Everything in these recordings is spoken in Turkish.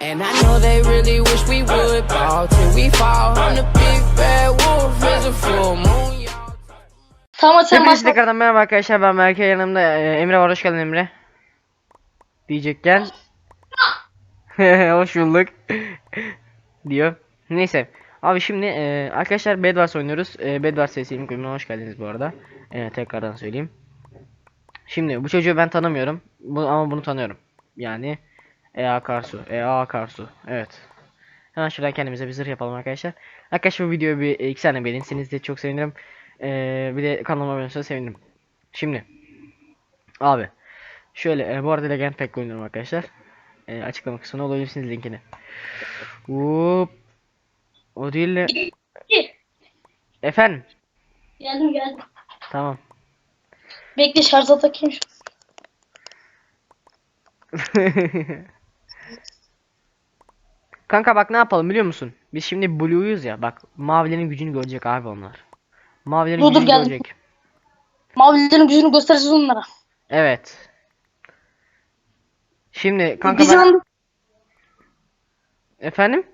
And I know they really wish we would ball till we fall. I'm the big bad wolf, is a full moon. Hepinize başla. tekrardan merhaba arkadaşlar ben Berke yanımda e, Emre var hoş geldin Emre. Diyecekken. hoş bulduk. diyor. Neyse. Abi şimdi e, arkadaşlar Bed Wars oynuyoruz. E, Bed Wars serisi ilk bölümüne hoş geldiniz bu arada. E, tekrardan söyleyeyim. Şimdi bu çocuğu ben tanımıyorum. Bu, ama bunu tanıyorum. Yani Ea Akarsu. Ea Akarsu. Evet. Hemen şuradan kendimize bir zırh yapalım arkadaşlar. Arkadaşlar bu videoyu bir iki saniye beğenirseniz de çok sevinirim. Ee, bir de kanalıma abone olursanız sevinirim. Şimdi. Abi. Şöyle e, bu arada Legend Pack oynuyorum arkadaşlar. E, açıklama kısmına olabilirsiniz linkini. Hop. O değil de. Efendim. Geldim geldim. Tamam. Bekle şarja takayım şu. Kanka bak ne yapalım biliyor musun? Biz şimdi Blue'yuz ya. Bak mavilerin gücünü görecek abi onlar. Mavilerin Dur, gücünü geldim. görecek. Mavilerin gücünü göstereceğiz onlara. Evet. Şimdi kanka Biz ben... inandık. Efendim?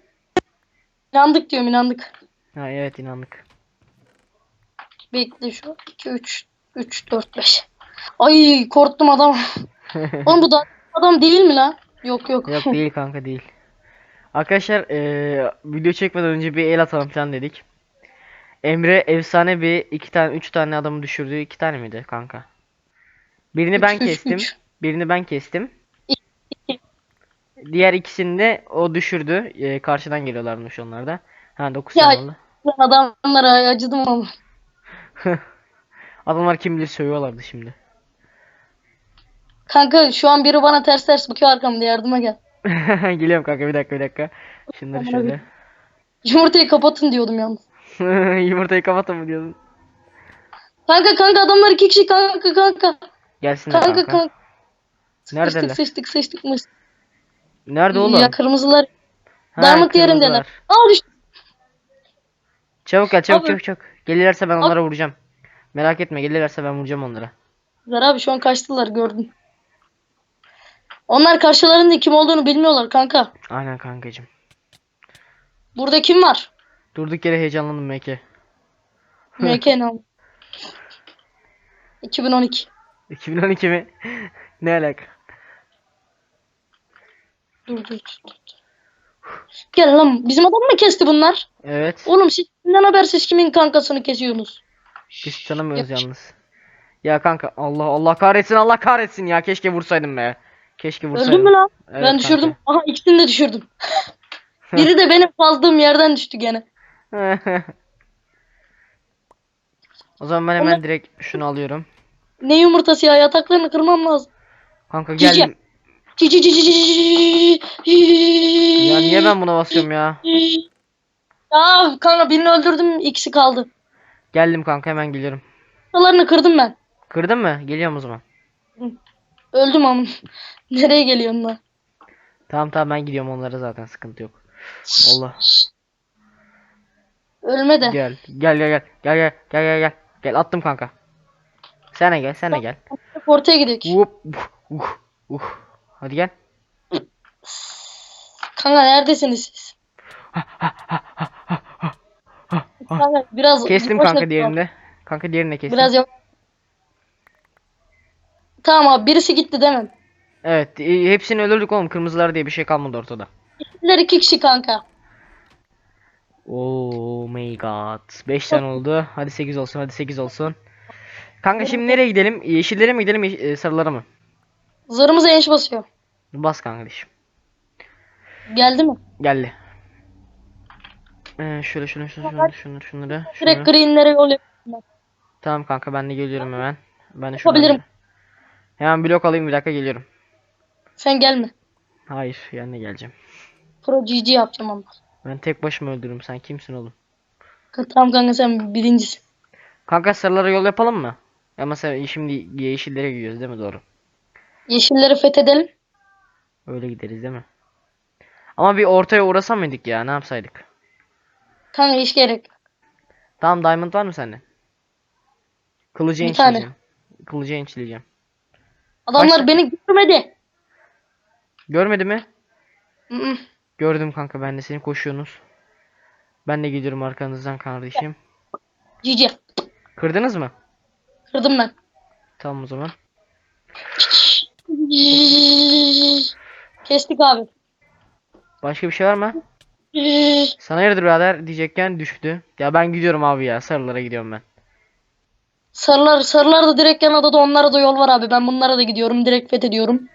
İnandık diyorum inandık. Ha evet inandık. Bekle şu. 2, 3, 3, 4, 5. Ay korktum adam. Oğlum bu da adam değil mi lan? Yok yok. Yok değil kanka değil. Arkadaşlar eee, video çekmeden önce bir el atalım falan dedik. Emre efsane bir iki tane üç tane adamı düşürdü. iki tane miydi kanka? Birini Üç, ben üç, kestim. üç. Birini ben kestim. Diğer ikisini de o düşürdü. Eee, karşıdan geliyorlarmış onlar da. Ha 9 Ya- tane oldu. Adamlara acıdım ama. Adamlar kim bilir sövüyorlardı şimdi. Kanka şu an biri bana ters ters bakıyor arkamda yardıma gel. Geliyorum kanka bir dakika bir dakika. Şunları şöyle. Yumurtayı kapatın diyordum yalnız. Yumurtayı kapatın mı diyordun? Kanka kanka adamlar iki kişi kanka kanka. Gelsinler Kanka kanka. kanka. Neredeler? Sıçtık sıçtık mı? Nerede oğlum? Ya kırmızılar. Ha, Diamond yerindeler. Aa düştü. Çabuk gel çabuk Abi. çabuk çabuk. Gelirlerse ben onlara vuracağım. Merak etme gelirlerse ben vuracağım onlara. Güzel abi şu an kaçtılar gördüm. Onlar karşılarında kim olduğunu bilmiyorlar kanka. Aynen kankacım. Burada kim var? Durduk yere heyecanlandım Meke. MK ne abi? 2012. 2012 mi? ne alaka? Dur dur dur. dur. Gel lan bizim adam mı kesti bunlar? Evet. Oğlum siz kimden habersiz kimin kankasını kesiyorsunuz? Biz tanımıyoruz Yapış- yalnız. Ya kanka Allah Allah kahretsin Allah kahretsin ya keşke vursaydım be. Keşke vursaydım. Öldün mü lan? Evet ben düşürdüm. kanka. Aha ikisini de düşürdüm. Biri de benim kaldığım yerden düştü gene. o zaman ben hemen direkt şunu alıyorum. Ne yumurtası ya yataklarını kırmam lazım. Kanka Cici. geldim. Ci ci ci ci ci ci ci. Ya niye ben buna basıyorum ya? Ya kanka birini öldürdüm ikisi kaldı. Geldim kanka hemen geliyorum. Yumurtalarını kırdım ben. Kırdın mı? Geliyorum o zaman. Öldüm ama. Nereye geliyorsun lan? Tamam tamam ben gidiyorum onlara zaten sıkıntı yok. Allah. Ölme de. Gel. Gel gel gel. Gel gel gel gel gel. Gel attım kanka. De gel de gel. Ortaya gidiyor. Hop. Uh, uh, uh. Hadi gel. Kanka neredesiniz siz? kanka biraz Kestim kanka ver- diğerini de. Kanka diğerini de kestim. Biraz yok. Tamam abi birisi gitti değil mi? Evet e, hepsini öldürdük oğlum. Kırmızılar diye bir şey kalmadı ortada. Gittiler iki kişi kanka. Oh my god. 5 tane oldu. Hadi 8 olsun hadi 8 olsun. Kanka şimdi nereye gidelim? Yeşillere mi gidelim yeş- e, sarılara mı? Zırhımıza enş basıyor. Bas kardeşim. Geldi mi? Geldi. Ee, şöyle şunu şunu şunu şunu şunları Direkt şunu. greenlere yol yapıyorum. Tamam kanka ben de geliyorum hemen. Ben de şuradan Yapabilirim. Hemen blok alayım bir dakika geliyorum. Sen gelme. Hayır yani de geleceğim. Pro GG yapacağım ama. Ben tek başıma öldürürüm sen kimsin oğlum? Tamam kanka sen birincisin. Kanka sarılara yol yapalım mı? Ya mesela şimdi yeşillere gidiyoruz değil mi doğru? Yeşilleri fethedelim. Öyle gideriz değil mi? Ama bir ortaya uğrasam mıydık ya ne yapsaydık? Kanka hiç gerek. yok. Tamam diamond var mı sende? Kılıcı Bir tane. ençleyeceğim. Kılıcı ençleyeceğim. Adamlar Kaç- beni görmedi. Görmedi mi? Hı hı. Gördüm kanka ben de seni koşuyorsunuz. Ben de gidiyorum arkanızdan kardeşim. Cici. Kırdınız mı? Kırdım ben. Tamam o zaman. Kestik abi. Başka bir şey var mı? Sana hayırdır birader diyecekken düştü. Ya ben gidiyorum abi ya. Sarılara gidiyorum ben. Sarılar, sarılar da direkt yan adada onlara da yol var abi. Ben bunlara da gidiyorum. Direkt fethediyorum.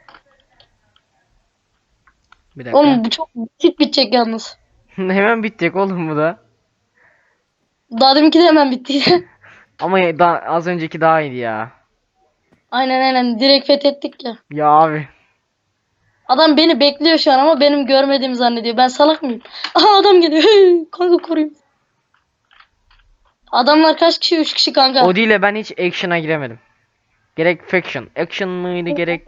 Bir dakika. Oğlum bu çok basit bitecek yalnız. Hemen bitecek oğlum bu da. Daha deminki de hemen bitti. Ama ya- daha, az önceki daha iyiydi ya. aynen aynen. Direkt fethettik ya. Ya abi. Adam beni bekliyor şu an ama benim görmediğimi zannediyor. Ben salak mıyım? Aha adam geliyor. Kanka koruyun. Adamlar kaç kişi? 3 kişi kanka. O değil de ben hiç action'a giremedim. Gerek faction. Action mıydı gerek.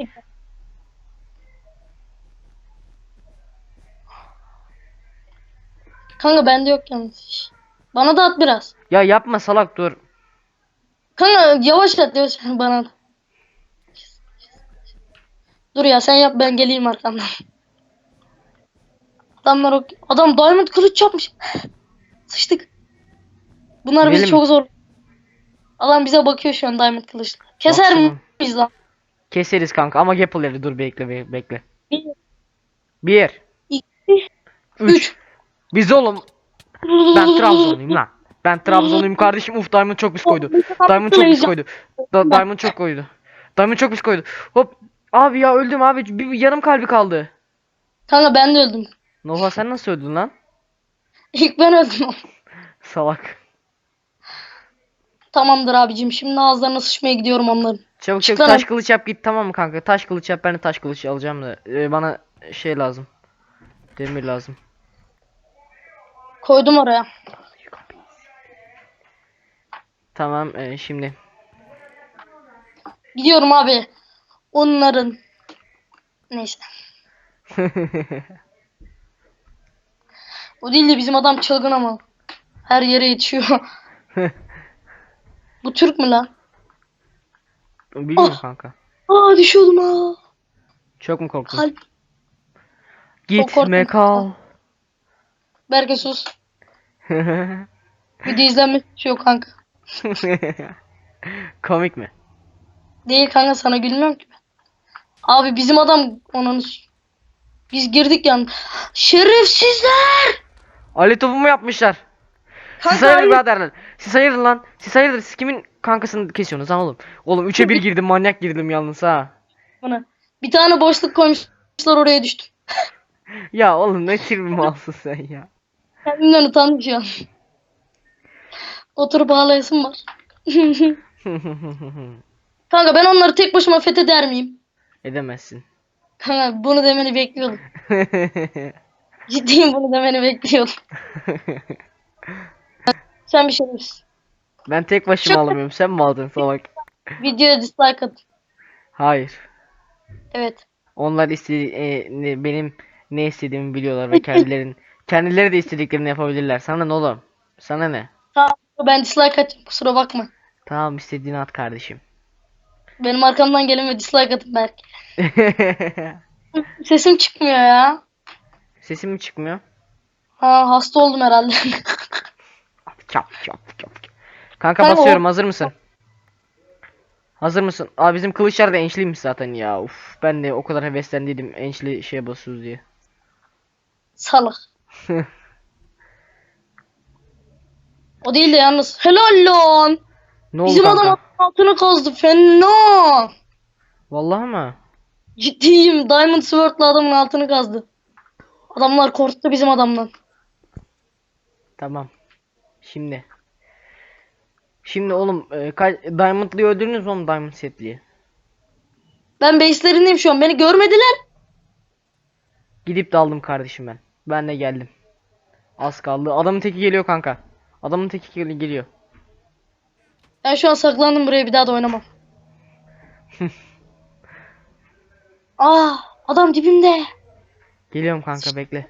Kanka bende yok yalnız. Bana da at biraz. Ya yapma salak dur. Kanka yavaş at yavaş at bana da. Dur ya sen yap ben geleyim arkandan. Adamlar o... Adam diamond kılıç yapmış. Sıçtık. Bunlar bizi Gidelim mi? çok zor. Adam bize bakıyor şu an diamond kılıçla. Keser Baksana. miyiz lan? Keseriz kanka ama Gapple'leri dur bekle be- bekle. Bir, Bir. iki, Üç. üç. Biz oğlum. Ben Trabzonluyum lan. Ben Trabzonluyum kardeşim. Uf Diamond çok pis koydu. Diamond çok pis koydu. Da- Diamond çok koydu. Diamond çok pis koydu. Hop. Abi ya öldüm abi. Bir, bir yarım kalbi kaldı. Kanka ben de öldüm. Nova sen nasıl öldün lan? İlk ben öldüm. Salak. Tamamdır abicim. Şimdi ağızlarına sıçmaya gidiyorum onların. Çabuk çabuk Çıkarım. taş kılıç yap git tamam mı kanka? Taş kılıç yap ben de taş kılıç alacağım da. Ee, bana şey lazım. Demir lazım. Koydum oraya. Tamam ee, şimdi. Gidiyorum abi. Onların. Neyse. O değil de bizim adam çılgın ama. Her yere yetişiyor. Bu Türk mü lan? Bilmiyorum Oh. kanka. Aa düşüyordum ha. Çok mu korktun? Kalp. Gitme korktum. kal. Berke sus. Video izlenmesi düşüyor kanka. Komik mi? Değil kanka sana gülmüyorum ki ben. Abi bizim adam onun biz girdik yani. Şerefsizler! Ali topu mu yapmışlar? Siz hayır. biraderler? Siz hayırdır lan? Siz hayırdır? Siz kimin kankasını kesiyorsunuz ha oğlum? Oğlum 3'e 1 girdim manyak girdim yalnız ha. Bana. Bir tane boşluk koymuşlar oraya düştüm. Ya oğlum ne tür bir malsın sen ya. Kendimden utandım şu an. Oturup ağlayasım var. Kanka ben onları tek başıma fetheder miyim? Edemezsin. Kanka bunu demeni bekliyordum. Ciddiyim bunu demeni bekliyordum. Sen bir şey diyorsun. ben tek başıma Çok- alamıyorum. Sen mi aldın salak? Videoya dislike at. Hayır. Evet. Onlar istedi e, ne- benim ne istediğimi biliyorlar ve kendilerin kendileri de istediklerini yapabilirler. Sana ne oğlum? Sana ne? Tamam ben dislike atacağım kusura bakma. Tamam istediğini at kardeşim. Benim arkamdan gelin ve dislike atın belki. Sesim çıkmıyor ya. Sesim mi çıkmıyor? Ha hasta oldum herhalde. Çap çap çap. Kanka Kanka, basıyorum o- hazır mısın? Hazır mısın? Aa bizim kılıçlar da ençliymiş zaten ya. Uf ben de o kadar heveslendiydim ençli şeye basıyoruz diye. Salak. o değil de yalnız. Helal lan. Ne Bizim kanka? adam altını kazdı. Fena. Vallahi mı? Ciddiyim. Diamond Sword'la adamın altını kazdı. Adamlar korktu bizim adamdan. Tamam. Şimdi. Şimdi oğlum e, Diamond'lıyı öldürdünüz mü Diamond setliyi? Ben base'lerindeyim şu an. Beni görmediler. Gidip de aldım kardeşim ben. Ben de geldim. Az kaldı. Adamın teki geliyor kanka. Adamın teki gel- geliyor. Ben şu an saklandım buraya bir daha da oynamam. Aa, adam dibimde. Geliyorum kanka bekle.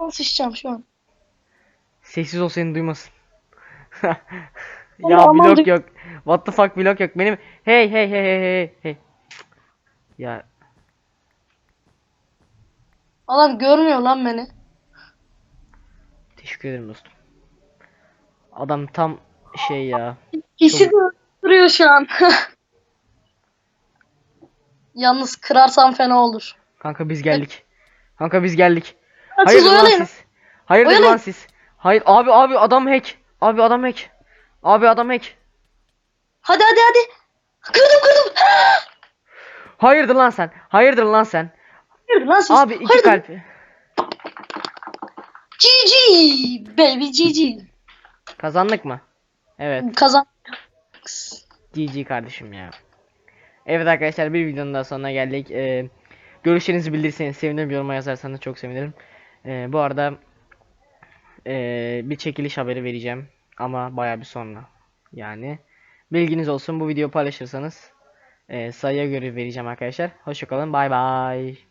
Nasıl sıçacağım şu an? Sessiz ol seni duymasın. Ya aman blok duy- yok. What the fuck blok yok. Benim hey hey hey hey hey hey. Ya Adam görmüyor lan beni. teşekkür ederim dostum. Adam tam şey ya. İkisi de duruyor şu an. Yalnız kırarsam fena olur. Kanka biz geldik. Kanka biz geldik. Siz Hayırdır lan oyalayın. siz? Oyalayın. lan siz? Hayır abi abi adam hack. Abi adam hack. Abi adam hack. Hadi hadi hadi. Kırdım kırdım. Hayırdır lan sen? Hayırdır lan sen? Hayır lan siz. Abi iki Hayırdır? kalp. GG baby GG. Kazandık mı? Evet. Kazan. GG kardeşim ya. Evet arkadaşlar bir videonun daha sonuna geldik. Ee, görüşlerinizi bildirirseniz sevinirim. Yoruma yazarsanız çok sevinirim. Ee, bu arada ee, bir çekiliş haberi vereceğim. Ama baya bir sonra. Yani bilginiz olsun bu videoyu paylaşırsanız ee, sayıya göre vereceğim arkadaşlar. Hoşçakalın. Bay bay.